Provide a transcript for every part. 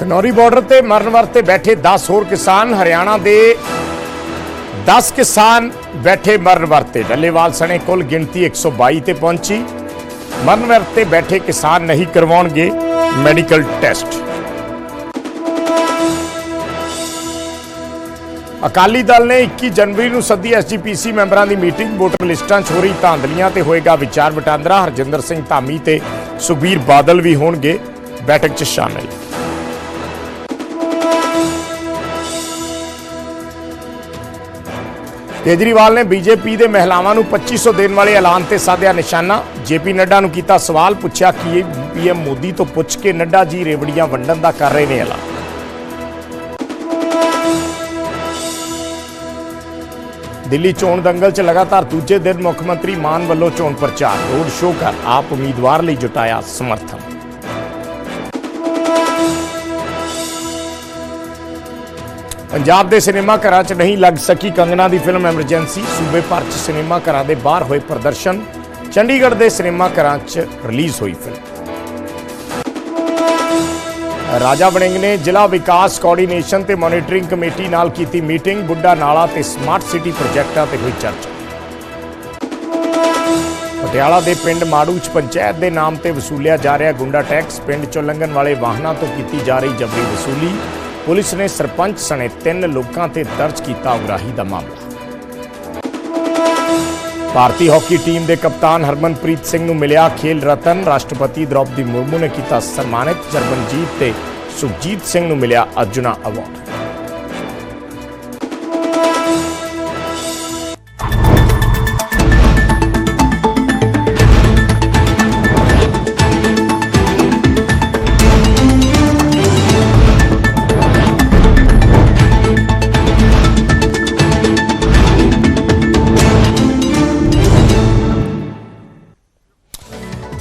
Khanauri border ਤੇ ਮਰਨ ਵਰਤੇ ਬੈਠੇ 10 ਹੋਰ ਕਿਸਾਨ ਹਰਿਆਣਾ ਦੇ 10 ਕਿਸਾਨ ਬੈਠੇ ਮਰਨ ਵਰਤੇ। ਡੱਲੇਵਾਲ ਸਣੇ ਕੁੱਲ ਗਿਣਤੀ 122 ਤੇ ਪਹੁੰਚੀ। ਮਰਨ ਵਰਤੇ ਬੈਠੇ ਕਿਸਾਨ ਨਹੀਂ ਕਰਵਾਉਣਗੇ ਮੈਡੀਕਲ ਟੈਸਟ। ਅਕਾਲੀ ਦਲ ਨੇ 21 ਜਨਵਰੀ ਨੂੰ ਸੱਦੀ ਐਸਜੀਪੀਸੀ ਮੈਂਬਰਾਂ ਦੀ ਮੀਟਿੰਗ। ਵੋਟਰ ਲਿਸਟਾਂ 'ਚ ਹੋ ਰਹੀ ਧਾਂਦਲੀਆਂ ਤੇ ਹੋਏਗਾ ਵਿਚਾਰ ਵਟਾਂਦਰਾ। ਹਰਜਿੰਦਰ ਸਿੰਘ ਧਾਮੀ ਤੇ ਸੁਖਬੀਰ ਬਾਦਲ ਵੀ ਹੋਣਗੇ ਬੈਠਕ 'ਚ ਸ਼ਾਮਿਲ। ਕੇਜਰੀਵਾਲ ਨੇ ਬੀਜੇਪੀ ਦੇ ਮਹਿਲਾਵਾਂ ਨੂੰ 2500 ਦੇਣ ਵਾਲੇ ਐਲਾਨ ਤੇ ਸਾਧਿਆ ਨਿਸ਼ਾਨਾ। ਜੇਪੀ ਨੱਡਾ ਨੂੰ ਕੀਤਾ ਸਵਾਲ, ਪੁੱਛਿਆ ਕਿ ਇਹ ਪੀਐਮ ਮੋਦੀ ਤੋਂ ਪੁੱਛ ਕੇ ਨੱਡਾ ਜੀ ਰੇਵੜੀਆਂ ਵੰਡਣ ਦਾ ਕਰ ਰਹੇ ਨੇ ਐਲਾਨ। ਦਿੱਲੀ ਚੋਣ ਦੰਗਲ 'ਚ ਲਗਾਤਾਰ ਦੂਜੇ ਦਿਨ ਮੁੱਖ ਮੰਤਰੀ ਮਾਨ ਵੱਲੋਂ ਚੋਣ ਪ੍ਰਚਾਰ, ਰੋਡ ਸ਼ੋਅ ਕਰ ਆਪ ਉਮੀਦਵਾਰ ਲਈ ਜੁਟਾਇਆ ਸਮਰਥਨ। ਪੰਜਾਬ ਦੇ ਸਿਨੇਮਾ ਘਰਾਂ 'ਚ ਨਹੀਂ ਲੱਗ ਸਕੀ ਕੰਗਨਾ ਦੀ ਫਿਲਮ ਐਮਰਜੈਂਸੀ। ਸੂਬੇ ਭਰ 'ਚ ਸਿਨੇਮਾ ਘਰਾਂ ਦੇ ਬਾਹਰ ਹੋਏ ਪ੍ਰਦਰਸ਼ਨ। ਚੰਡੀਗੜ੍ਹ ਦੇ ਸਿਨੇਮਾ ਘਰਾਂ 'ਚ ਰਿਲੀਜ਼ ਹੋਈ ਫਿਲਮ। ਰਾਜਾ ਵੜਿੰਗ ਨੇ ਜ਼ਿਲ੍ਹਾ ਵਿਕਾਸ ਕੋਆਰਡੀਨੇਸ਼ਨ ਤੇ ਮੋਨੀਟਰਿੰਗ ਕਮੇਟੀ ਨਾਲ ਕੀਤੀ ਮੀਟਿੰਗ। ਬੁੱਢਾ ਨਾਲਾ ਤੇ ਸਮਾਰਟ ਸਿਟੀ ਪ੍ਰੋਜੈਕਟਾਂ ਤੇ ਹੋਈ ਚਰਚਾ। ਪਟਿਆਲਾ ਦੇ ਪਿੰਡ ਮਾੜੂ 'ਚ ਪੰਚਾਇਤ ਦੇ ਨਾਮ ਤੇ ਵਸੂਲਿਆ ਜਾ ਰਿਹਾ ਗੁੰਡਾ ਟੈਕਸ। ਪਿੰਡ 'ਚੋਂ ਲੰਘਣ ਵਾਲੇ ਵਾਹਨਾਂ ਤੋਂ ਕੀਤੀ ਜਾ ਰਹੀ ਜਬਰੀ ਵਸੂਲੀ। ਪੁਲਿਸ ਨੇ ਸਰਪੰਚ ਸਣੇ ਤਿੰਨ ਲੋਕਾਂ ਤੇ ਦਰਜ ਕੀਤਾ ਉਗਰਾਹੀ ਦਾ ਮਾਮਲਾ। ਭਾਰਤੀ ਹਾਕੀ ਟੀਮ ਦੇ ਕਪਤਾਨ ਹਰਮਨਪ੍ਰੀਤ ਸਿੰਘ ਨੂੰ ਮਿਲਿਆ ਖੇਲ ਰਤਨ। ਰਾਸ਼ਟਰਪਤੀ ਦ੍ਰੌਪਦੀ ਮੁਰਮੂ ਨੇ ਕੀਤਾ ਸਨਮਾਨਿਤ। ਜਰਮਨਜੀਤ ਤੇ ਸੁਖਜੀਤ ਸਿੰਘ ਨੂੰ ਮਿਲਿਆ ਅਰਜੁਨਾ ਅਵਾਰਡ।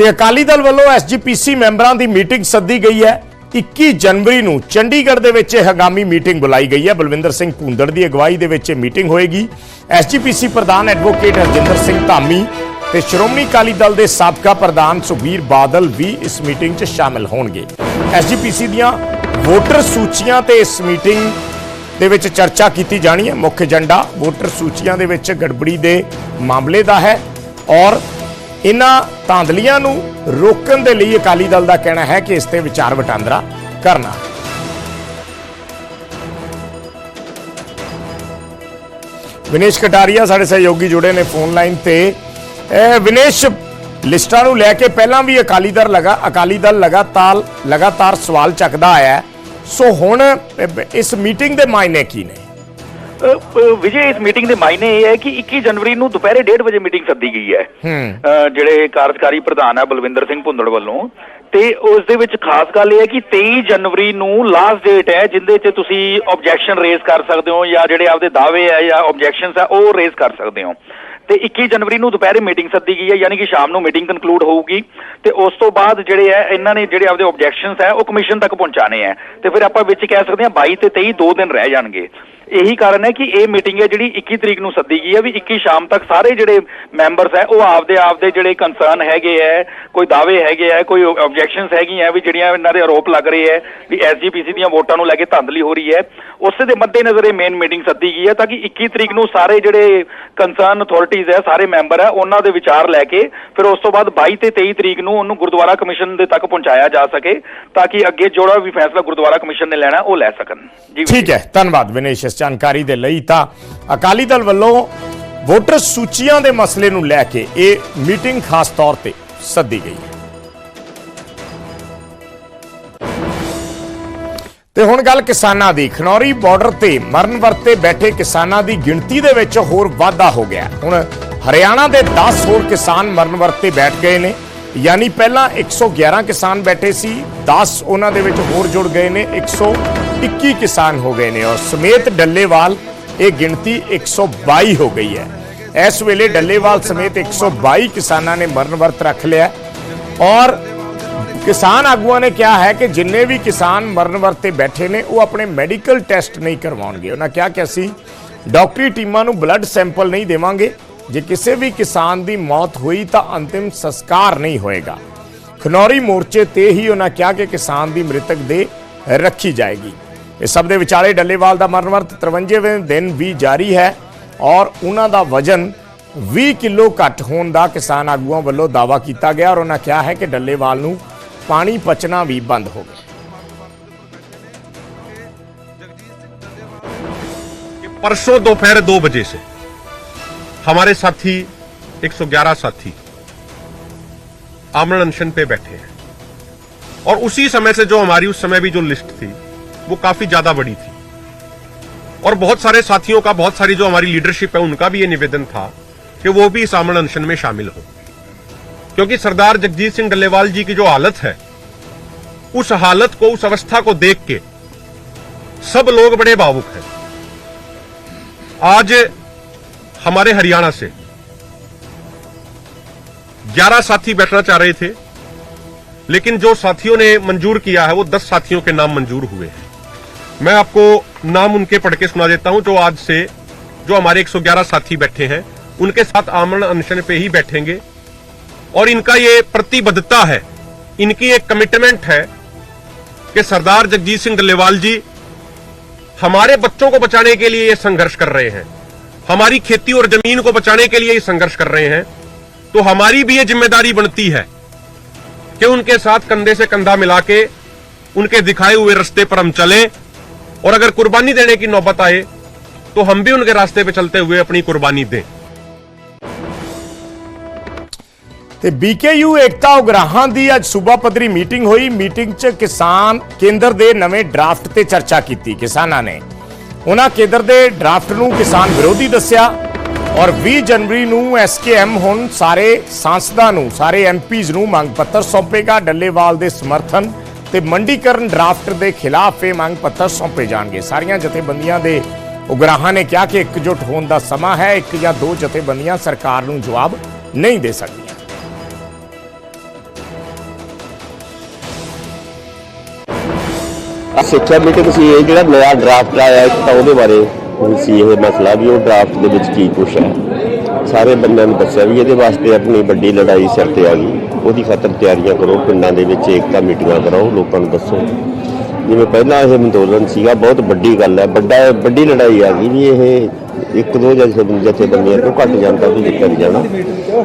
ਤੇ ਅਕਾਲੀ ਦਲ ਵੱਲੋਂ ਐਸਜੀਪੀਸੀ ਮੈਂਬਰਾਂ ਦੀ ਮੀਟਿੰਗ ਸੱਦੀ ਗਈ ਹੈ। 21 ਜਨਵਰੀ ਨੂੰ ਚੰਡੀਗੜ੍ਹ ਦੇ ਵਿੱਚ ਇਹ ਹੰਗਾਮੀ ਮੀਟਿੰਗ ਬੁਲਾਈ ਗਈ ਹੈ। ਬਲਵਿੰਦਰ ਸਿੰਘ ਭੂੰਦੜ ਦੀ ਅਗਵਾਈ ਦੇ ਵਿੱਚ ਇਹ ਮੀਟਿੰਗ ਹੋਏਗੀ। ਐਸਜੀਪੀਸੀ ਪ੍ਰਧਾਨ ਐਡਵੋਕੇਟ ਹਰਜਿੰਦਰ ਸਿੰਘ ਧਾਮੀ ਤੇ ਸ਼੍ਰੋਮਣੀ ਅਕਾਲੀ ਦਲ ਦੇ ਸਾਬਕਾ ਪ੍ਰਧਾਨ ਸੁਖਬੀਰ ਬਾਦਲ ਵੀ ਇਸ ਮੀਟਿੰਗ 'ਚ ਸ਼ਾਮਿਲ ਹੋਣਗੇ। ਐਸਜੀਪੀਸੀ ਦੀਆਂ ਵੋਟਰ ਸੂਚੀਆਂ ਤੇ ਇਸ ਮੀਟਿੰਗ ਦੇ ਵਿੱਚ ਚਰਚਾ ਕੀਤੀ ਜਾਣੀ ਹੈ। ਮੁੱਖ ਏਜੰਡਾ ਵੋਟਰ ਸੂਚੀਆਂ ਦੇ ਵਿੱਚ ਗੜਬੜੀ ਦੇ ਮਾਮਲੇ ਦਾ ਹੈ ਔਰ ਇਹਨਾਂ ਧਾਂਦਲੀਆਂ ਨੂੰ ਰੋਕਣ ਦੇ ਲਈ ਅਕਾਲੀ ਦਲ ਦਾ ਕਹਿਣਾ ਹੈ ਕਿ ਇਸ ਤੇ ਵਿਚਾਰ ਵਟਾਂਦਰਾ ਕਰਨਾ। ਵਿਨੇਸ਼ ਕਟਾਰੀਆ ਸਾਡੇ ਸਹਿਯੋਗੀ ਜੁੜੇ ਨੇ ਫੋਨ ਲਾਈਨ ਤੇ। ਵਿਨੇਸ਼, ਲਿਸਟਾਂ ਨੂੰ ਲੈ ਕੇ ਪਹਿਲਾਂ ਵੀ ਅਕਾਲੀ ਦਲ ਲਗਾ, ਅਕਾਲੀ ਦਲ ਲਗਾਤਾਰ ਲਗਾਤਾਰ ਸਵਾਲ ਚੱਕਦਾ ਆਇਆ ਸੋ ਹੁਣ, ਇਸ ਮੀਟਿੰਗ ਦੇ ਮਾਇਨੇ ਕੀ ਨੇ? ਵਿਜੇ ਇਸ ਮੀਟਿੰਗ ਦੇ ਮਾਇਨੇ ਇਹ ਹੈ ਕਿ 21 ਜਨਵਰੀ ਨੂੰ ਦੁਪਹਿਰੇ 1:30 ਵਜੇ ਮੀਟਿੰਗ ਸੱਦੀ ਗਈ ਹੈ। ਜਿਹੜੇ ਕਾਰਜਕਾਰੀ ਪ੍ਰਧਾਨ ਹੈ ਬਲਵਿੰਦਰ ਸਿੰਘ ਭੁੰਦੜ ਵੱਲੋਂ। ਤੇ ਉਸ ਦੇ ਵਿੱਚ ਖਾਸ ਗੱਲ ਇਹ ਹੈ ਕਿ 23 ਜਨਵਰੀ ਨੂੰ ਲਾਸਟ ਡੇਟ ਹੈ ਜਿੰਦੇ 'ਚ ਤੁਸੀਂ ਆਬਜੈਕਸ਼ਨ ਰੇਜ਼ ਕਰ ਸਕਦੇ ਹੋ ਜਾਂ ਜਿਹੜੇ ਆਪਦੇ ਦਾਅਵੇ ਹੈ ਜਾਂ ਆਬਜੈਕਸ਼ਨਸ ਹੈ ਉਹ ਰੇਜ਼ ਕਰ ਸਕਦੇ ਹੋ। ਤੇ 21 ਜਨਵਰੀ ਨੂੰ ਦੁਪਹਿਰੇ ਮੀਟਿੰਗ ਸੱਦੀ ਗਈ ਹੈ ਯਾਨੀ ਕਿ ਸ਼ਾਮ ਨੂੰ ਮੀਟਿੰਗ ਕਨਕਲੂਡ ਹੋਊਗੀ। ਤੇ ਉਸ ਤੋਂ ਬਾਅਦ ਜਿਹੜੇ ਹੈ ਇਹਨਾਂ ਨੇ ਜਿਹੜੇ ਆਪਦੇ ਆਬਜੈਕਸ਼ਨਸ ਹੈ ਉਹ ਕਮਿਸ਼ਨ ਤੱਕ ਪਹੁੰਚਾਣੇ ਹੈ ਤੇ ਫਿਰ ਆਪਾਂ ਵਿੱਚ ਕਹਿ ਸਕਦੇ ਹਾਂ 22 ਤੇ 23 ਦੋ ਦਿਨ ਰਹਿ ਜਾਣਗੇ। ਇਹੀ ਕਾਰਨ ਹੈ ਕਿ ਇਹ ਮੀਟਿੰਗ ਹੈ ਜਿਹੜੀ 21 ਤਰੀਕ ਨੂੰ ਸੱਦੀ ਗਈ ਹੈ ਵੀ 21 ਸ਼ਾਮ ਤੱਕ ਸਾਰੇ ਜਿਹੜੇ ਮੈਂਬਰਸ ਹੈ, ਉਹ ਆਪਦੇ ਆਪਦੇ ਜਿਹੜੇ ਕੰਸਰਨ ਹੈਗੇ ਹੈ, ਕੋਈ ਦਾਅਵੇ ਹੈਗੇ ਹੈ, ਕੋਈ ਆਬਜੈਕਸ਼ਨਸ ਹੈਗੀਆਂ ਵੀ ਜਿਹੜੀਆਂ ਇਹਨਾਂ ਦੇ ਆਰੋਪ ਲੱਗ ਰਹੇ ਹੈ ਵੀ ਐਸਜੀਪੀਸੀ ਦੀਆਂ ਵੋਟਾਂ ਨੂੰ ਲੈ ਕੇ ਧਾਂਦਲੀ ਹੋ ਰਹੀ ਹੈ। ਉਸੇ ਦੇ ਮੱਦੇਨਜ਼ਰ ਇਹ ਮੇਨ ਮੀਟਿੰਗ ਸੱਦੀ ਗਈ ਹੈ ਤਾਂ ਕਿ 21 ਤਰੀਕ ਨੂੰ ਸਾਰੇ ਜਿਹੜੇ ਕੰਸਰਨ ਅਥਾਰਟੀਜ਼ ਹੈ, ਸਾਰੇ ਮੈਂਬਰ ਹੈ, ਉਹਨਾਂ ਦੇ ਵਿਚਾਰ ਲੈ ਕੇ ਫਿਰ ਉਸ ਤੋਂ ਬਾਅਦ 22 ਤੇ 23 ਤਰੀਕ ਨੂੰ ਉਹਨੂੰ ਗੁਰਦੁਆਰਾ ਕਮਿਸ਼ਨ ਦੇ ਤੱਕ ਪਹੁੰਚਾਇਆ ਜਾ ਸਕੇ ਤਾਂ ਕਿ ਅੱਗੇ ਜਿਹੜਾ ਵੀ ਫੈਸਲਾ ਗੁਰਦੁਆਰਾ ਕਮਿਸ਼ਨ ਨੇ ਲੈਣਾ ਉਹ ਲੈ ਸਕਣ। ਜੀ ਠੀਕ ਹੈ, ਧੰਨਵਾਦ ਵਿਨੇਸ਼ ਇਸ ਜਾਣਕਾਰੀ ਦੇ ਲਈ ਤਾਂ ਅਕਾਲੀ ਦਲ ਵੱਲੋਂ ਵੋਟਰ ਸੂਚੀਆਂ ਦੇ ਮਸਲੇ ਨੂੰ ਲੈ ਕੇ ਇਹ ਮੀਟਿੰਗ ਖਾਸ ਤੌਰ ਤੇ ਸੱਦੀ ਗਈ ਹੈ। ਤੇ ਹੁਣ ਗੱਲ ਕਿਸਾਨਾਂ ਦੀ। ਖਨੌਰੀ ਬਾਰਡਰ ਤੇ ਮਰਨ ਵਰਤੇ ਬੈਠੇ ਕਿਸਾਨਾਂ ਦੀ ਗਿਣਤੀ ਦੇ ਵਿੱਚ ਹੋਰ ਵਾਧਾ ਹੋ ਗਿਆ। ਹੁਣ ਹਰਿਆਣਾ ਦੇ 10 ਹੋਰ ਕਿਸਾਨ ਮਰਨ ਵਰਤੇ ਬੈਠ ਗਏ ਨੇ। ਯਾਨੀ ਪਹਿਲਾਂ 111 ਕਿਸਾਨ ਬੈਠੇ ਸੀ 10 ਉਹਨਾਂ ਦੇ ਵਿੱਚ ਹੋਰ ਜੁੜ ਗਏ ਨੇ 121 ਕਿਸਾਨ ਹੋ ਗਏ ਨੇ ਔਰ ਸਮੇਤ ਡੱਲੇਵਾਲ ਇਹ ਗਿਣਤੀ 122 ਹੋ ਗਈ ਹੈ ਇਸ ਵੇਲੇ ਡੱਲੇਵਾਲ ਸਮੇਤ 122 ਕਿਸਾਨਾਂ ਨੇ ਮਰਨ ਵਰਤ ਰੱਖ ਲਿਆ ਔਰ ਕਿਸਾਨ ਆਗੂਆਂ ਨੇ ਕਿਹਾ ਹੈ ਕਿ ਜਿੰਨੇ ਵੀ ਕਿਸਾਨ ਮਰਨ ਵਰਤੇ ਬੈਠੇ ਨੇ ਉਹ ਆਪਣੇ ਮੈਡੀਕਲ ਟੈਸਟ ਨਹੀਂ ਕਰਵਾਉਣਗੇ ਉਹਨਾਂ ਕਿਹਾ ਕਿ ਅਸੀਂ ਡਾਕਟਰੀ ਟੀਮਾਂ ਨੂੰ ਬਲੱਡ ਸੈਂਪਲ ਨਹੀਂ ਦੇਵਾਂਗੇ ਜੇ ਕਿਸੇ ਵੀ ਕਿਸਾਨ ਦੀ ਮੌਤ ਹੋਈ ਤਾਂ ਅੰਤਿਮ ਸੰਸਕਾਰ ਨਹੀਂ ਹੋਏਗਾ ਖਨੌਰੀ ਮੋਰਚੇ ਤੇ ਹੀ ਉਹਨਾਂ ਕਿਹਾ ਕਿ ਕਿਸਾਨ ਦੀ ਮ੍ਰਿਤਕ ਦੇ ਰੱਖੀ ਜਾਏਗੀ ਇਸ ਸਭ ਦੇ ਵਿਚਾਲੇ ਡੱਲੇਵਾਲ ਦਾ ਮਰਨ ਵਰਤ 53ਵੇਂ ਦਿਨ ਵੀ ਜਾਰੀ ਹੈ ਔਰ ਉਹਨਾਂ ਦਾ ਵਜਨ 20 ਕਿਲੋ ਘੱਟ ਹੋਣ ਦਾ ਕਿਸਾਨ ਆਗੂਆਂ ਵੱਲੋਂ ਦਾਅਵਾ ਕੀਤਾ ਗਿਆ ਔਰ ਉਹਨਾਂ ਕਿਹਾ ਹੈ ਕਿ ਡੱਲੇਵਾਲ ਨੂੰ ਪਾਣੀ ਪਚਣਾ ਵੀ ਬੰਦ ਹੋ ਗਿਆ कि परसों दोपहर दो बजे से हमारे साथी 111 साथी आमरण अनशन पे बैठे हैं और उसी समय से जो हमारी उस समय भी जो लिस्ट थी वो काफ़ी ज़्यादा बड़ी थी। और बहुत सारे साथियों का, बहुत सारी जो हमारी लीडरशिप है, उनका भी ये निवेदन था कि वो भी इस आमरण अनशन में शामिल हो। क्योंकि सरदार जगजीत सिंह डल्लेवाल जी की जो हालत है, उस हालत को, उस अवस्था को देख के सब लोग बड़े भावुक हैं। आज हमारे हरियाणा से 11 साथी बैठना चाह रहे थे, लेकिन जो साथियों ने मंजूर किया है, वो 10 साथियों के नाम मंजूर हुए हैं। मैं आपको नाम उनके पढ़ के सुना देता हूँ, जो आज से, जो हमारे 111 साथी बैठे हैं, उनके साथ आमरण अनशन पे ही बैठेंगे। और इनका ये प्रतिबद्धता है, इनकी एक कमिटमेंट है कि सरदार जगजीत सिंह डल्लेवाल जी हमारे बच्चों को बचाने के लिए ये संघर्ष कर रहे हैं। हमारी खेती और ज़मीन को बचाने के लिए ये संघर्ष कर रहे हैं। तो हमारी भी ये ज़िम्मेदारी बनती है कि उनके साथ कंधे से कंधा मिला के उनके दिखाए हुए रास्ते पर हम चलें। और अगर कुर्बानी देने की नौबत आए तो हम भी उनके रास्ते पे चलते हुए अपनी कुर्बानी दें ਤੇ BKU ਏਕਤਾ ਉਗਰਾਹਾਂ ਦੀ ਅੱਜ ਸੂਬਾ ਪੱਧਰੀ ਮੀਟਿੰਗ ਹੋਈ ਮੀਟਿੰਗ 'ਚ ਕਿਸਾਨ ਕੇਂਦਰ ਦੇ ਨਵੇਂ ਡਰਾਫਟ ਤੇ ਚਰਚਾ ਕੀਤੀ ਕਿਸਾਨਾਂ ਨੇ ਉਹਨਾਂ ਕੇਂਦਰ ਦੇ ਡਰਾਫਟ ਨੂੰ ਕਿਸਾਨ ਵਿਰੋਧੀ ਦੱਸਿਆ ਔਰ 20 ਜਨਵਰੀ ਨੂੰ SKM ਹੁਣ ਸਾਰੇ ਸਾਂਸਦਾਂ ਨੂੰ ਸਾਰੇ MPs ਨੂੰ ਮੰਗ ਪੱਤਰ ਸੌਂਪੇਗਾ ਡੱਲੇਵਾਲ ਦੇ ਸਮਰਥਨ ਤੇ ਮੰਡੀਕਰਨ ਡਰਾਫਟ ਦੇ ਖਿਲਾਫ ਇਹ ਮੰਗ ਪੱਤਰ ਸੌਂਪੇ ਜਾਣਗੇ। ਸਾਰੀਆਂ ਜਥੇਬੰਦੀਆਂ ਦੇ ਉਗਰਾਹਾਂ ਨੇ ਕਿਹਾ ਕਿ ਇਕਜੁੱਟ ਹੋਣ ਦਾ ਸਮਾਂ ਹੈ, ਇੱਕ ਜਾਂ ਦੋ ਜਥੇਬੰਦੀਆਂ ਸਰਕਾਰ ਨੂੰ ਜਵਾਬ ਨਹੀਂ ਦੇ ਸਕਦੀਆਂ। ਸਿੱਖਿਆ ਮੀਟਿੰਗ ਸੀ ਇਹ ਜਿਹੜਾ ਨਵਾਂ ਡਰਾਫਟ ਆਇਆ ਇੱਕ ਤਾਂ ਉਹਦੇ ਬਾਰੇ ਹੁਣ ਸੀ ਇਹ ਮਸਲਾ ਵੀ ਉਹ ਡਰਾਫਟ ਦੇ ਵਿੱਚ ਕੀ ਕੁਛ ਹੈ। ਸਾਰੇ ਬੰਦਿਆਂ ਨੂੰ ਦੱਸਿਆ ਵੀ ਇਹਦੇ ਵਾਸਤੇ ਆਪਣੀ ਵੱਡੀ ਲੜਾਈ ਸਿਰ ਤੇ ਆ ਗਈ। ਉਹਦੀ ਖਾਤਰ ਤਿਆਰੀਆਂ ਕਰੋ, ਪਿੰਡਾਂ ਦੇ ਵਿੱਚ ਏਕਤਾ ਮੀਟਿੰਗਾਂ ਕਰਾਓ, ਲੋਕਾਂ ਨੂੰ ਦੱਸੋ। ਜਿਵੇਂ ਪਹਿਲਾਂ ਇਹ ਅੰਦੋਲਨ ਸੀਗਾ, ਬਹੁਤ ਵੱਡੀ ਗੱਲ ਹੈ, ਵੱਡਾ, ਵੱਡੀ ਲੜਾਈ ਆ ਗਈ ਵੀ ਇਹ ਇੱਕ ਦੋ ਜਥੇਬੰਦੀਆਂ ਤੋਂ ਘੱਟ ਜਾਂਦਾ ਵੀ ਜਿੱਤ ਜਾਣਾ।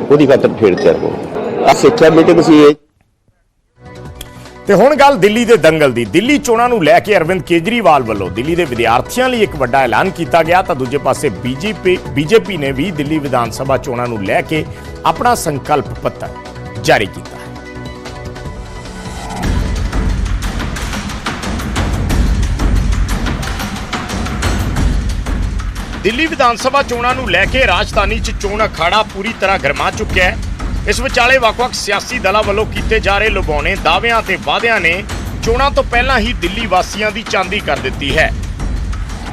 ਉਹਦੀ ਖਾਤਰ ਫੇਰ ਤਿਆਰ ਹੋ ਆ ਸਿੱਖਿਆ ਮੀਟਿੰਗ ਸੀ ਇਹ। ਤੇ ਹੁਣ ਗੱਲ ਦਿੱਲੀ ਦੇ ਦੰਗਲ ਦੀ। ਦਿੱਲੀ ਚੋਣਾਂ ਨੂੰ ਲੈ ਕੇ ਅਰਵਿੰਦ ਕੇਜਰੀਵਾਲ ਵੱਲੋਂ ਦਿੱਲੀ ਦੇ ਵਿਦਿਆਰਥੀਆਂ ਲਈ ਇੱਕ ਵੱਡਾ ਐਲਾਨ ਕੀਤਾ ਗਿਆ। ਤਾਂ ਦੂਜੇ ਪਾਸੇ ਬੀਜੇਪੀ ਬੀਜੇਪੀ ਨੇ ਵੀ ਦਿੱਲੀ ਵਿਧਾਨ ਸਭਾ ਚੋਣਾਂ ਨੂੰ ਲੈ ਕੇ ਆਪਣਾ ਸੰਕਲਪ ਪੱਤਰ। ਜਾਰੀ ਕੀਤਾ। ਹੈ ਦਿੱਲੀ ਵਿਧਾਨ ਸਭਾ ਚੋਣਾਂ ਨੂੰ ਲੈ ਕੇ ਰਾਜਧਾਨੀ 'ਚ ਚੋਣ ਅਖਾੜਾ ਪੂਰੀ ਤਰ੍ਹਾਂ ਗਰਮਾ ਚੁੱਕਿਆ ਹੈ। ਇਸ ਵਿਚਾਲੇ ਵੱਖ-ਵੱਖ ਸਿਆਸੀ ਦਲਾਂ ਵੱਲੋਂ ਕੀਤੇ ਜਾ ਰਹੇ ਲੁਭਾਉਣੇ ਦਾਅਵਿਆਂ ਤੇ ਵਾਅਦਿਆਂ ਨੇ ਚੋਣਾਂ ਤੋਂ ਪਹਿਲਾਂ ਹੀ ਦਿੱਲੀ ਵਾਸੀਆਂ ਦੀ ਚਾਂਦੀ ਕਰ ਦਿੱਤੀ ਹੈ।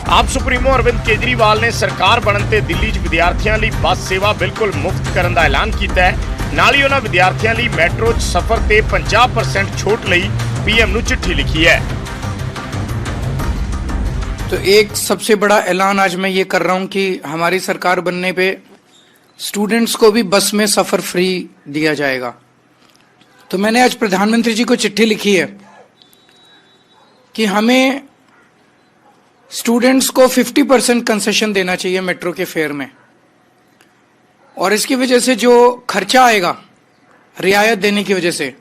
ਆਪ ਸੁਪਰੀਮੋ ਅਰਵਿੰਦ ਕੇਜਰੀਵਾਲ ਨੇ ਸਰਕਾਰ ਬਣਨ ਤੇ ਦਿੱਲੀ 'ਚ ਵਿਦਿਆਰਥੀਆਂ ਲਈ ਬੱਸ ਸੇਵਾ ਬਿਲਕੁਲ ਮੁਫਤ ਕਰਨ ਦਾ ਐਲਾਨ ਕੀਤਾ ਹੈ। ਨਾਲ ਹੀ ਉਹਨਾਂ ਵਿਦਿਆਰਥੀਆਂ ਲਈ ਮੈਟਰੋ 'ਚ ਸਫ਼ਰ ਤੇ 50% ਛੋਟ ਲਈ ਪੀਐਮ ਨੂੰ ਚਿੱਠੀ ਲਿਖੀ ਹੈ तो एक सबसे बड़ा ऐलान आज मैं ये कर रहा हूँ कि हमारी सरकार बनने पे स्टूडेंट्स को भी बस में सफ़र फ्री दिया जाएगा तो मैंने आज प्रधानमंत्री जी को चिट्ठी लिखी है कि हमें स्टूडेंट्स को 50 परसेंट कंसेशन देना चाहिए मेट्रो के फेयर में और इसकी वजह से जो खर्चा आएगा रियायत देने की वजह से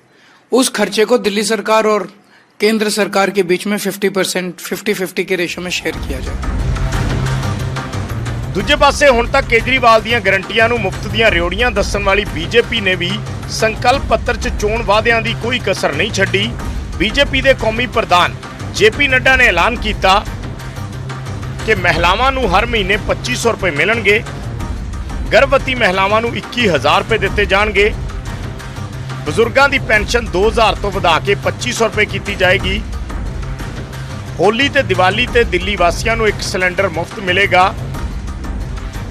उस खर्चे को दिल्ली सरकार और केंद्र सरकार के बीच में 50 परसेंट फिफ्टी फिफ्टी के रेशो में शेयर किया जाए ਦੂਜੇ ਪਾਸੇ ਹੁਣ ਤੱਕ ਕੇਜਰੀਵਾਲ ਦੀਆਂ ਗਰੰਟੀਆਂ ਨੂੰ ਮੁਫਤ ਦੀਆਂ ਰਿਓੜੀਆਂ ਦੱਸਣ ਵਾਲੀ ਬੀਜੇਪੀ ਨੇ ਵੀ ਸੰਕਲਪ ਪੱਤਰ 'ਚ ਚੋਣ ਵਾਅਦਿਆਂ ਦੀ ਕੋਈ ਕਸਰ ਨਹੀਂ ਛੱਡੀ ਬੀਜੇਪੀ ਦੇ ਕੌਮੀ ਪ੍ਰਧਾਨ ਜੇਪੀ ਨੱਡਾ ਨੇ ਐਲਾਨ ਕੀਤਾ ਕਿ ਮਹਿਲਾਵਾਂ ਨੂੰ ਹਰ ਮਹੀਨੇ 2500 ਰੁਪਏ ਮਿਲਣਗੇ ਗਰਭਵਤੀ ਮਹਿਲਾਵਾਂ ਨੂੰ 21000 ਰੁਪਏ ਦਿੱਤੇ ਜਾਣਗੇ। ਬਜ਼ੁਰਗਾਂ ਦੀ ਪੈਨਸ਼ਨ 2000 ਤੋਂ ਵਧਾ ਕੇ 2500 ਰੁਪਏ ਕੀਤੀ ਜਾਏਗੀ। ਹੋਲੀ ਤੇ ਦੀਵਾਲੀ ਤੇ ਦਿੱਲੀ ਵਾਸੀਆਂ ਨੂੰ ਇੱਕ ਸਿਲੰਡਰ ਮੁਫਤ ਮਿਲੇਗਾ।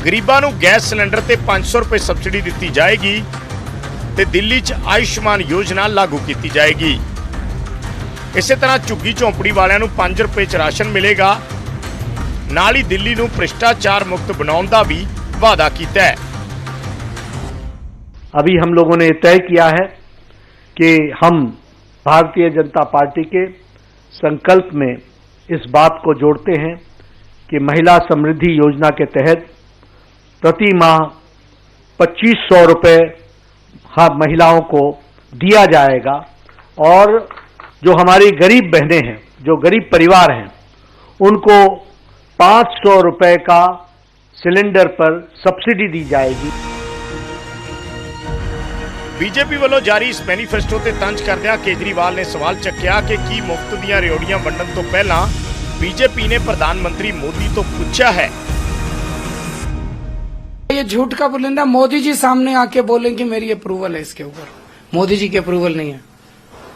ਗਰੀਬਾਂ ਨੂੰ ਗੈਸ ਸਿਲੰਡਰ ਤੇ 500 ਰੁਪਏ ਸਬਸਿਡੀ ਦਿੱਤੀ ਜਾਏਗੀ ਤੇ ਦਿੱਲੀ 'ਚ ਆਯੁਸ਼ਮਾਨ ਯੋਜਨਾ ਲਾਗੂ ਕੀਤੀ ਜਾਏਗੀ। ਇਸੇ ਤਰ੍ਹਾਂ ਝੁੱਗੀ ਝੌਂਪੜੀ ਵਾਲਿਆਂ ਨੂੰ 5 ਰੁਪਏ 'ਚ ਰਾਸ਼ਨ ਮਿਲੇਗਾ। ਨਾਲ ਹੀ ਦਿੱਲੀ ਨੂੰ ਭ੍ਰਿਸ਼ਟਾਚਾਰ ਮੁਕਤ ਬਣਾਉਣ ਦਾ ਵੀ वादा की तय। अभी हम लोगों ने तय किया है कि हम भारतीय जनता पार्टी के संकल्प में इस बात को जोड़ते हैं कि महिला समृद्धि योजना के तहत प्रति माह पच्चीस सौ रुपये हाँ महिलाओं को दिया जाएगा और जो हमारी गरीब बहनें हैं, जो गरीब परिवार हैं, उनको पाँच सौ रुपये का सिलेंडर पर सब्सिडी दी जाएगी ਬੀਜੇਪੀ ਵੱਲੋਂ ਜਾਰੀ ਇਸ ਮੈਨੀਫੈਸਟੋ ਤੇ ਤੰਜ ਕਰਦਿਆਂ ਕੇਜਰੀਵਾਲ ਨੇ ਸਵਾਲ ਚੱਕਿਆ ਕਿ ਕੀ ਮੁਫਤ ਦੀਆਂ ਰਿਓੜੀਆਂ ਵੰਡਣ ਤੋਂ ਪਹਿਲਾਂ ਬੀਜੇਪੀ ਨੇ ਪ੍ਰਧਾਨ ਮੰਤਰੀ ਮੋਦੀ ਤੋਂ ਪੁੱਛਿਆ ਹੈ ये झूठ का बोलेंगे मोदी जी सामने आके बोलें कि मेरी अप्रूवल है इसके ऊपर मोदी जी की अप्रूवल नहीं है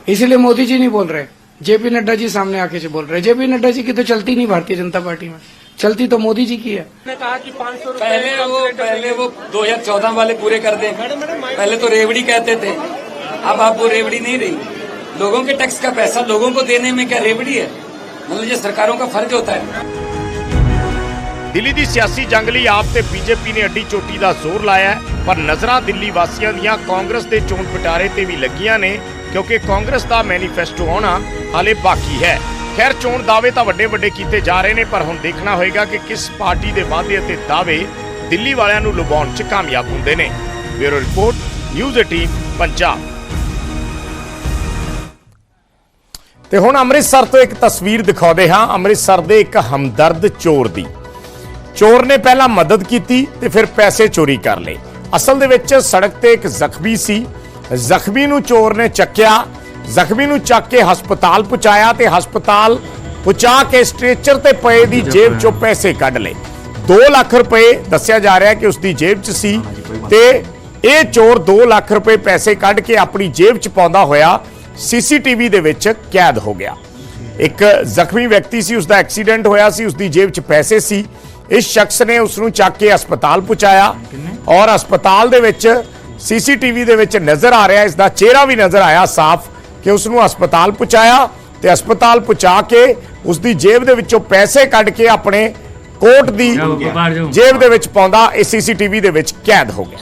इसीलिए मोदी जी नहीं बोल रहे जेपी नड्डा जी सामने आके से बोल रहे जेपी नड्डा जी की तो चलती नहीं भारतीय जनता पार्टी में चलती तो मोदी जी की है पहले वो पहले वो 2014 वाले पूरे कर दें पहले तो रेवड़ी कहते थे अब आप वो रेवड़ी नहीं रही लोगों के टैक्स का पैसा लोगों को देने में क्या रेवड़ी है मतलब ये सरकारों का फर्ज होता है ਦਿੱਲੀ ਦੀ ਸਿਆਸੀ ਜੰਗ ਲਈ ਆਪ ਤੇ ਬੀਜੇਪੀ ਨੇ ਅੱਡੀ ਚੋਟੀ ਦਾ ਜ਼ੋਰ ਲਾਇਆ ਹੈ, ਪਰ ਨਜ਼ਰਾਂ ਦਿੱਲੀ ਵਾਸੀਆਂ ਦੀਆਂ ਕਾਂਗਰਸ ਦੇ ਚੋਣ ਪਿਟਾਰੇ ਤੇ ਵੀ ਲੱਗੀਆਂ ਨੇ ਕਿਉਂਕਿ ਕਾਂਗਰਸ ਦਾ ਮੈਨੀਫੈਸਟੋ ਆਉਣਾ ਹਾਲੇ ਬਾਕੀ ਹੈ ਖੈਰ, ਚੋਣ ਦਾਅਵੇ ਤਾਂ ਵੱਡੇ ਵੱਡੇ ਕੀਤੇ ਜਾ ਰਹੇ ਨੇ, ਪਰ ਹੁਣ ਦੇਖਣਾ ਹੋਏਗਾ ਕਿ ਕਿਸ ਪਾਰਟੀ ਦੇ ਵਾਅਦੇ ਅਤੇ ਦਾਅਵੇ ਦਿੱਲੀ ਵਾਲਿਆਂ ਨੂੰ ਲੁਭਾਉਣ 'ਚ ਕਾਮਯਾਬ ਹੁੰਦੇ ਨੇ। Bureau report, news 18 Punjab. ਤੇ ਹੁਣ ਅੰਮ੍ਰਿਤਸਰ ਤੋਂ ਇੱਕ ਤਸਵੀਰ ਦਿਖਾਉਂਦੇ ਹਾਂ। ਅੰਮ੍ਰਿਤਸਰ ਦੇ ਇੱਕ ਹਮਦਰਦ ਚੋਰ ਦੀ। ਚੋਰ ਨੇ ਪਹਿਲਾਂ ਮਦਦ ਕੀਤੀ ਤੇ ਫਿਰ ਪੈਸੇ ਚੋਰੀ ਕਰ ਲਏ। ਅਸਲ ਦੇ ਵਿੱਚ ਸੜਕ ਤੇ ਇੱਕ ਜ਼ਖਮੀ ਸੀ। ਜ਼ਖਮੀ ਨੂੰ ਚੋਰ ਨੇ ਚੱਕਿਆ ਜ਼ਖਮੀ ਨੂੰ ਚੱਕ ਕੇ ਹਸਪਤਾਲ ਪਹੁੰਚਾਇਆ ਤੇ ਹਸਪਤਾਲ ਪਹੁੰਚਾ ਕੇ ਸਟ੍ਰੈਚਰ ਤੇ ਪਏ ਦੀ ਜੇਬ ਚੋਂ ਪੈਸੇ ਕੱਢ ਲਏ। 2 ਲੱਖ ਰੁਪਏ ਦੱਸਿਆ ਜਾ ਰਿਹਾ ਕਿ ਉਸ ਦੀ ਜੇਬ 'ਚ ਸੀ ਤੇ ਇਹ ਚੋਰ 2 ਲੱਖ ਰੁਪਏ ਪੈਸੇ ਕੱਢ ਕੇ ਆਪਣੀ ਜੇਬ 'ਚ ਪਾਉਂਦਾ ਹੋਇਆ ਸੀਸੀਟੀਵੀ ਦੇ ਵਿੱਚ ਕੈਦ ਹੋ ਗਿਆ। ਇੱਕ ਜ਼ਖਮੀ ਵਿਅਕਤੀ ਸੀ ਉਸ ਦਾ ਐਕਸੀਡੈਂਟ ਹੋਇਆ ਸੀ ਉਸ ਦੀ ਜੇਬ 'ਚ ਪੈਸੇ ਸੀ। ਇਸ ਸ਼ਖਸ ਨੇ ਉਸ ਨੂੰ ਚੱਕ ਕੇ ਹਸਪਤਾਲ ਪਹੁੰਚਾਇਆ ਔਰ ਹਸਪਤਾਲ ਦੇ ਵਿੱਚ ਸੀਸੀਟੀਵੀ ਦੇ ਵਿੱਚ ਨਜ਼ਰ ਆ ਰਿਹਾ ਇਸ ਦਾ ਚਿਹਰਾ ਵੀ ਨਜ਼ਰ ਆਇਆ ਸਾਫ਼। ਕਿ ਉਸ ਨੂੰ ਹਸਪਤਾਲ ਪਹੁੰਚਾਇਆ ਤੇ ਹਸਪਤਾਲ ਪਹੁੰਚਾ ਕੇ ਉਸ ਦੀ ਜੇਬ ਦੇ ਵਿੱਚੋਂ ਪੈਸੇ ਕੱਢ ਕੇ ਆਪਣੇ ਕੋਟ ਦੀ ਜੇਬ ਦੇ ਵਿੱਚ ਪਾਉਂਦਾ ਇਹ ਸੀਸੀਟੀਵੀ ਦੇ ਵਿੱਚ ਕੈਦ ਹੋ ਗਿਆ।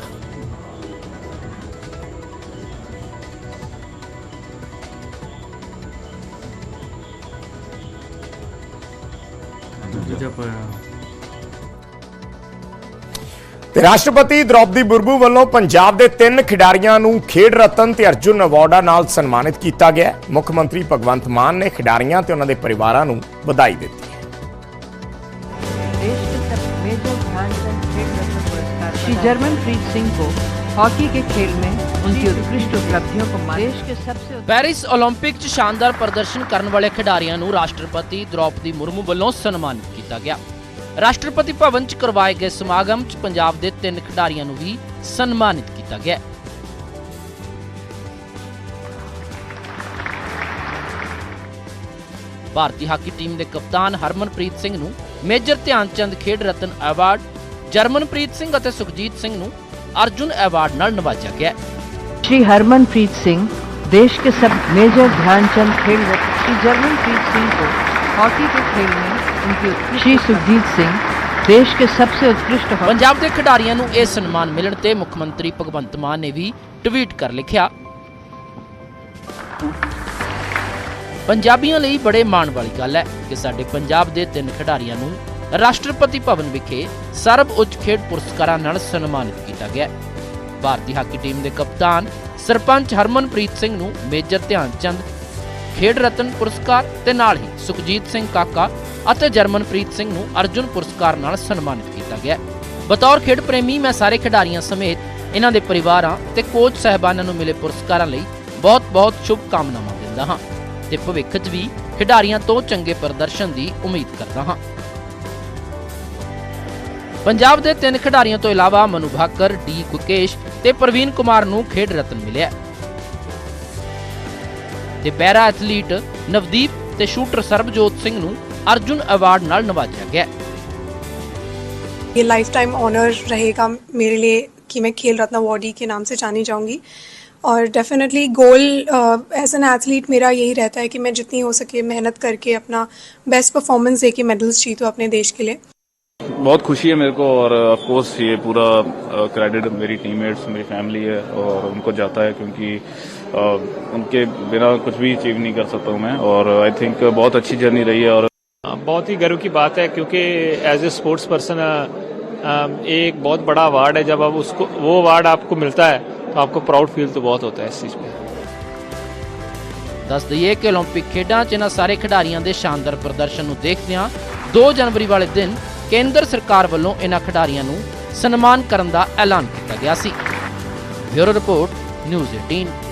ਰਾਸ਼ਟਰਪਤੀ ਦ੍ਰੌਪਦੀ ਮੁਰਮੂ ਵੱਲੋਂ ਪੰਜਾਬ ਦੇ ਤਿੰਨ ਖਿਡਾਰੀਆਂ ਨੂੰ ਖੇਡ ਰਤਨ ਤੇ ਅਰਜੁਨ ਅਵਾਰਡਾਂ ਨਾਲ ਸਨਮਾਨਿਤ ਕੀਤਾ ਗਿਆ ਹੈ। ਮੁੱਖ ਮੰਤਰੀ ਭਗਵੰਤ ਮਾਨ ਨੇ ਖਿਡਾਰੀਆਂ ਤੇ ਉਹਨਾਂ ਦੇ ਪਰਿਵਾਰਾਂ ਨੂੰ ਵਧਾਈ ਦਿੱਤੀ ਹੈ देश के सब मेजर ध्यानचंद खेल रत्न पुरस्कार श्री जर्मनप्रीत सिंह को हॉकी के खेल में उनकी उत्कृष्ट उपलब्धियों को मान- देश के सबसे ਪੈਰਿਸ 올림픽 'ਚ ਸ਼ਾਨਦਾਰ ਪ੍ਰਦਰਸ਼ਨ ਕਰਨ ਵਾਲੇ ਖਿਡਾਰੀਆਂ ਨੂੰ ਰਾਸ਼ਟਰਪਤੀ ਦ੍ਰੌਪਦੀ ਮੁਰਮੂ ਵੱਲੋਂ ਸਨਮਾਨਿਤ ਕੀਤਾ ਗਿਆ ਰਾਸ਼ਟਰਪਤੀ ਭਵਨ 'ਚ ਕਰਵਾਏ ਗਏ ਸਮਾਗਮ 'ਚ ਪੰਜਾਬ ਦੇ ਤਿੰਨ ਖਿਡਾਰੀਆਂ ਨੂੰ ਵੀ ਸਨਮਾਨਿਤ ਕੀਤਾ ਗਿਆ ਭਾਰਤੀ ਹਾਕੀ ਟੀਮ ਦੇ ਕਪਤਾਨ ਹਰਮਨਪ੍ਰੀਤ ਸਿੰਘ ਨੂੰ ਮੇਜਰ ਧਿਆਨਚੰਦ ਖੇਡ ਰਤਨ ਅਵਾਰਡ ਜਰਮਨਪ੍ਰੀਤ ਸਿੰਘ ਅਤੇ ਸੁਖਜੀਤ ਸਿੰਘ ਨੂੰ ਅਰਜੁਨ ਅਵਾਰਡ ਨਾਲ ਨਵਾਜਿਆ ਗਿਆ श्री हरमनप्रीत सिंह देश के सब मेजर ध्यानचंद खेल रत्न श्री जर्मनप्रीत सिंह को हॉकी के खेल में ਸ਼੍ਰੀ ਸੁਖਜੀਤ ਸਿੰਘ ਦੇਸ਼ ਕੇ ਸਭ ਤੋਂ ਉਤਕ੍ਰਿਸ਼ਟ ਪੰਜਾਬ ਦੇ ਖਿਡਾਰੀਆਂ ਨੂੰ ਇਹ ਸਨਮਾਨ ਮਿਲਣ ਤੇ ਮੁੱਖ ਮੰਤਰੀ ਭਗਵੰਤ ਮਾਨ ਨੇ ਵੀ ਟਵੀਟ ਕਰ ਲਿਖਿਆ ਪੰਜਾਬੀਆਂ ਲਈ ਬੜੇ ਮਾਣ ਵਾਲੀ ਗੱਲ ਹੈ ਕਿ ਸਾਡੇ ਪੰਜਾਬ ਦੇ ਤਿੰਨ ਖਿਡਾਰੀਆਂ ਨੂੰ ਰਾਸ਼ਟਰਪਤੀ ਭਵਨ ਵਿਖੇ ਸਰਬ ਉੱਚ ਖੇਡ ਪੁਰਸਕਾਰਾਂ ਨਾਲ ਸਨਮਾਨਿਤ ਕੀਤਾ ਗਿਆ ਭਾਰਤੀ ਹਾਕੀ ਟੀਮ ਦੇ ਕਪਤਾਨ ਸਰਪੰਚ ਹਰਮਨਪ੍ਰੀਤ ਸਿੰਘ ਨੂੰ ਮੇਜਰ ਧਿਆਨ ਚੰਦ ਖੇਡ ਰਤਨ ਪੁਰਸਕਾਰ ਤੇ ਨਾਲ ਹੀ ਸੁਖਜੀਤ ਸਿੰਘ ਕਾਕਾ ਅਤੇ ਜਰਮਨਪ੍ਰੀਤ ਸਿੰਘ ਨੂੰ ਅਰਜੁਨ ਪੁਰਸਕਾਰ ਨਾਲ ਸਨਮਾਨਿਤ ਕੀਤਾ ਗਿਆ ਬਤੌਰ ਖੇਡ ਪ੍ਰੇਮੀ ਮੈਂ ਸਾਰੇ ਖਿਡਾਰੀਆਂ ਸਮੇਤ ਇਹਨਾਂ ਦੇ ਪਰਿਵਾਰਾਂ ਤੇ ਕੋਚ ਸਹਿਬਾਨਾਂ ਨੂੰ ਮਿਲੇ ਪੁਰਸਕਾਰਾਂ ਲਈ ਬਹੁਤ-ਬਹੁਤ ਸ਼ੁਭ ਕਾਮਨਾਵਾਂ ਦਿੰਦਾ ਹਾਂ ਤੇ ਭਵਿੱਖ 'ਚ ਵੀ ਖਿਡਾਰੀਆਂ ਤੋਂ ਚੰਗੇ ਪ੍ਰਦਰਸ਼ਨ ਦੀ ਉਮੀਦ ਕਰਦਾ ਹਾਂ। ਪੰਜਾਬ ਦੇ ਤਿੰਨ ਖਿਡਾਰੀਆਂ ਤੋਂ ਇਲਾਵਾ ਮਨੂ ਭਾਕਰ, ਡੀ ਗੁਕੇਸ਼ ਤੇ ਪ੍ਰਵੀਨ ਕੁਮਾਰ ਨੂੰ ਖੇਡ ਰਤਨ ਮਿਲਿਆ ਤੇ ਪੈਰਾ ਐਥਲੀਟ ਨਵਦੀਪ ਤੇ ਸ਼ੂਟਰ ਸਰਬਜੋਤ ਸਿੰਘ ਨੂੰ ਅਰਜੁਨ ਅਵਾਰਡ ਨਾਲ ਨਵਾਜਿਆ ਗਿਆ ये लाइफ टाइम ऑनर रहेगा मेरे लिए कि मैं खेल रत्न अवार्डी के नाम से जानी जाऊंगी और definitely goal as an athlete मेरा यही रहता है कि मैं जितनी हो सके मेहनत करके अपना बेस्ट परफॉर्मेंस दे के मेडल्स जीतूँ अपने देश के लिए बहुत खुशी है मेरे को और ऑफ कोर्स ये पूरा क्रेडिट मेरी टीममेट्स मेरी फैमिली है और उनको जाता है क्योंकि उनके बिना कुछ भी अचीव नहीं कर सकता हूँ मैं और आई थिंक बहुत अच्छी जर्नी रही है और बहुत ही गर्व की बात है क्योंकि एज ए स्पोर्ट्स पर्सन एक बहुत बड़ा अवार्ड है जब आप उसको वो अवार्ड आपको मिलता है तो आपको प्राउड फील तो बहुत होता है इस चीज़ पे ਦੱਸ ਦਈਏ ਕਿ 올림픽 ਖੇਡਾਂ 'ਚ ਇਹਨਾਂ ਸਾਰੇ ਖਿਡਾਰੀਆਂ ਦੇ ਸ਼ਾਨਦਾਰ ਪ੍ਰਦਰਸ਼ਨ ਨੂੰ ਦੇਖਦਿਆਂ 2 ਜਨਵਰੀ ਵਾਲੇ ਦਿਨ ਕੇਂਦਰ ਸਰਕਾਰ ਵੱਲੋਂ ਇਹਨਾਂ ਖਿਡਾਰੀਆਂ ਨੂੰ ਸਨਮਾਨ ਕਰਨ ਦਾ ਐਲਾਨ ਕੀਤਾ ਗਿਆ ਸੀ ਬਿਊਰੋ ਰਿਪੋਰਟ ਨਿਊਜ਼ 18